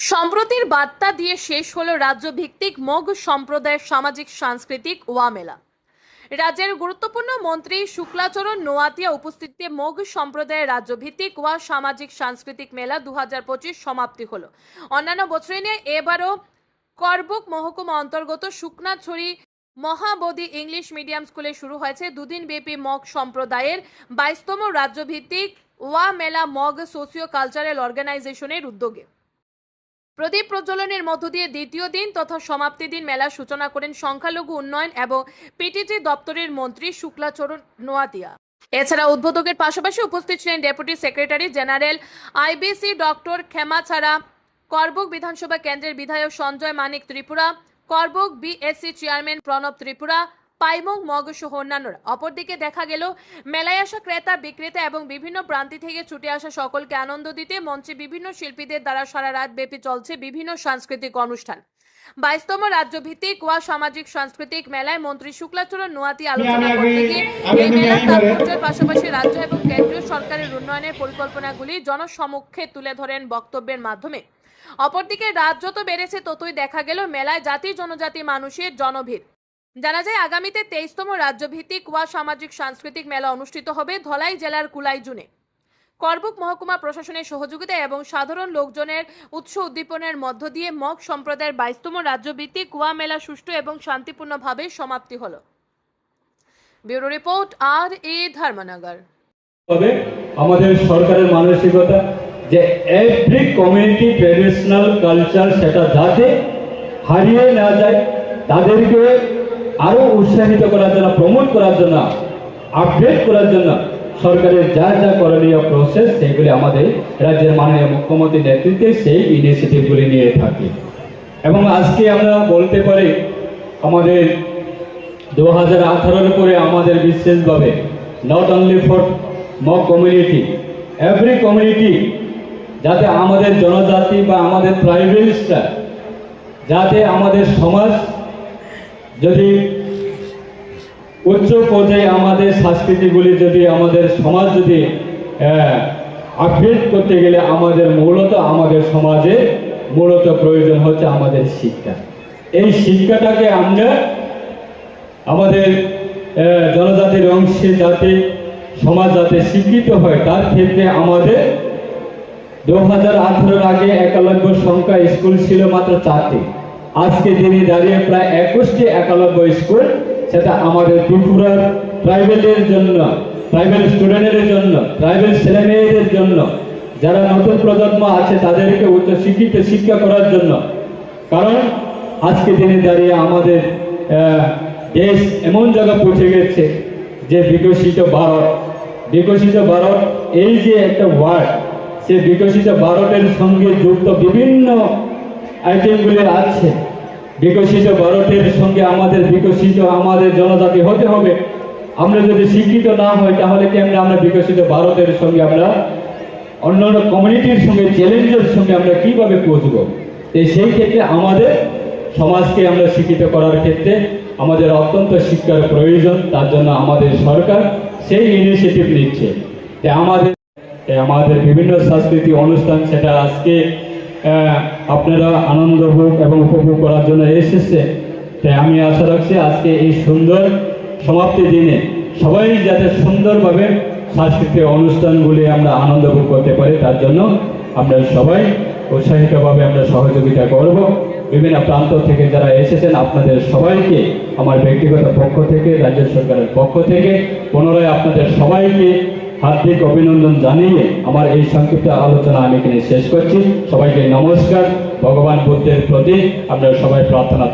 সম্প্রতির বার্তা দিয়ে শেষ হলো রাজ্যভিত্তিক মগ সম্প্রদায়ের সামাজিক, সাংস্কৃতিক ওয়া মেলা রাজ্যের গুরুত্বপূর্ণ মন্ত্রী শুক্লাচরণ নোয়াতিয়া উপস্থিতিতে মগ সম্প্রদায়ের রাজ্যভিত্তিক ওয়া সামাজিক, সাংস্কৃতিক মেলা দু হাজার পঁচিশ সমাপ্তি হলো। অন্যান্য বছরে নিয়ে এবারও করবুক মহকুমা অন্তর্গত শুকনাছড়ি মহাবোধি ইংলিশ মিডিয়াম স্কুলে শুরু হয়েছে দুদিন ব্যাপী মগ সম্প্রদায়ের বাইশতম রাজ্যভিত্তিক ওয়া মেলা মগ সোসিও কালচারাল অর্গানাইজেশনের উদ্যোগে। প্রদীপ প্রজ্বলনের মধ্য দিয়ে দ্বিতীয় দিন তথা সমাপ্তি দিন মেলার সূচনা করেন সংখ্যালঘু উন্নয়ন এবং পিটিজি দপ্তরের মন্ত্রী শুক্লাচরণ নোয়াতিয়া এছাড়া উদ্বোধকের পাশাপাশি উপস্থিত ছিলেন deputy secretary general IBC doctor খেমাছাড়া, Karbook বিধানসভা কেন্দ্রের বিধায়ক সঞ্জয় মানিক ত্রিপুরা, করবুক বিএসসি চেয়ারম্যান প্রণব ত্রিপুরা পাইমং মগ সহ অন্যান্যরা। অপরদিকে দেখা গেল মেলায় আসা ক্রেতা বিক্রেতা এবং বিভিন্ন প্রান্তি থেকে ছুটে আসা সকলকে আনন্দ দিতে মঞ্চে বিভিন্ন শিল্পীদের দ্বারা সারা রাত ব্যাপী চলছে বিভিন্ন সাংস্কৃতিক অনুষ্ঠান। বাইশতম রাজ্যভিত্তিক ওয়া সামাজিক সাংস্কৃতিক মেলায় মন্ত্রী শুক্লাচরণ নোয়াতি আলোচনা করতে গিয়ে এই মেলার তাৎপর্যের পাশাপাশি রাজ্য এবং কেন্দ্রীয় সরকারের উন্নয়নের পরিকল্পনাগুলি জনসমক্ষে তুলে ধরেন বক্তব্যের মাধ্যমে। অপরদিকে রাত যত বেড়েছে ততই দেখা গেল মেলায় জাতি জনজাতি মানুষের জনভিড় জানা যায়, আগামীতে তেইশতম রাজ্যভিত্তিক ওয়া সামাজিক সাংস্কৃতিক মেলা অনুষ্ঠিত হবে ধলাই জেলার কুলাই জুনে করবুক মহকুমা প্রশাসনের সহযোগিতা এবং সাধারণ লোকজনের উৎস উদ্দীপনের মধ্য দিয়ে মগ সম্প্রদায়ের বাইশতম রাজ্যভিত্তিক কুয়া মেলা সুষ্ঠু এবং শান্তিপূর্ণভাবে সমাপ্তি হল। ব্যুরো রিপোর্ট, আর এ ধর্মনগর। তবে আমাদের সরকারের মানসিকতা যে এভরি কমিউনিটি ট্রেডিশনাল কালচার সেটা যাতে হারিয়ে না যায় তাদেরকে আরও উৎসাহিত করার জন্য প্রমোট করার জন্য আপডেট করার জন্য সরকারের যা যা করণীয় প্রসেস সেগুলি আমাদের রাজ্যের মাননীয় মুখ্যমন্ত্রীর নেতৃত্বে সেই ইনিশিয়েটিভগুলি নিয়ে থাকি। এবং আজকে আমরা বলতে পারি, আমাদের দু হাজার আঠারোর পরে আমাদের বিশেষভাবে not only for Mog community every community যাতে আমাদের জনজাতি বা আমাদের ট্রাইবেলসরা যাতে আমাদের সমাজ যদি উচ্চ পর্যায়ে আমাদের সংস্কৃতিগুলি যদি আমাদের সমাজ যদি আপডেট করতে গেলে আমাদের মূলত, আমাদের সমাজে মূলত প্রয়োজন হচ্ছে আমাদের শিক্ষা। এই শিক্ষাটাকে আমরা আমাদের জনজাতির অংশে যাতে, সমাজ যাতে শিক্ষিত হয়, তার ক্ষেত্রে আমাদের দু হাজার আগে একালব্য সংখ্যা স্কুল ছিল মাত্র চারটি। আজকে দিনে দাঁড়িয়ে প্রায় একুশটি একালব্য স্কুল, সেটা আমাদের ত্রিপুরার ট্রাইবেলের জন্য ট্রাইবেল স্টুডেন্টের জন্য ট্রাইবেল ছেলেমেয়েদের জন্য, যারা নতুন প্রজন্ম আছে তাদেরকে উচ্চ শিক্ষিত শিক্ষা করার জন্য। কারণ আজকে দিনে দাঁড়িয়ে আমাদের দেশ এমন জায়গা পৌঁছে গেছে যে বিকশিত ভারত। বিকশিত ভারত, এই যে একটা ওয়ার্ড সে বিকশিত ভারতের সঙ্গে যুক্ত বিভিন্ন আইটেমগুলি আছে, বিকশিত ভারতের সঙ্গে আমাদের বিকশিত, আমাদের জনজাতি হতে হবে। আমরা যদি শিক্ষিত না হই, তাহলে কেমনে আমরা বিকশিত ভারতের সঙ্গে আমরা অন্যান্য কমিউনিটির সঙ্গে চ্যালেঞ্জের সঙ্গে আমরা কীভাবে পৌঁছবো? সেই ক্ষেত্রে আমাদের সমাজকে আমরা শিক্ষিত করার ক্ষেত্রে আমাদের অত্যন্ত শিক্ষার প্রয়োজন, তার জন্য আমাদের সরকার সেই ইনিশিয়েটিভ নিচ্ছে। যে আমাদের আমাদের বিভিন্ন সাংস্কৃতিক অনুষ্ঠান, সেটা আজকে আপনারা আনন্দ ভোগ এবং উপভোগ করার জন্য এসেছে। তাই আমি আশা রাখছি আজকে এই সুন্দর সমাপ্তি দিনে সবাই যাতে সুন্দরভাবে সাংস্কৃতিক অনুষ্ঠানগুলি আমরা আনন্দ ভোগ করতে পারি, তার জন্য আমরা সবাই উৎসাহিতভাবে আমরা সহযোগিতা করব। বিভিন্ন প্রান্ত থেকে যারা এসেছেন, আপনাদের সবাইকে, আমার ব্যক্তিগত পক্ষ থেকে, রাজ্য সরকারের পক্ষ থেকে, পুনরায় আপনাদের সবাইকে হার্দিক অভিনন্দন জানিয়ে আমার এই সংক্ষিপ্ত আলোচনা আমি এখানে শেষ করছি। সবাইকে নমস্কার। ভগবান বুদ্ধের প্রতি আমরা সবাই প্রার্থনা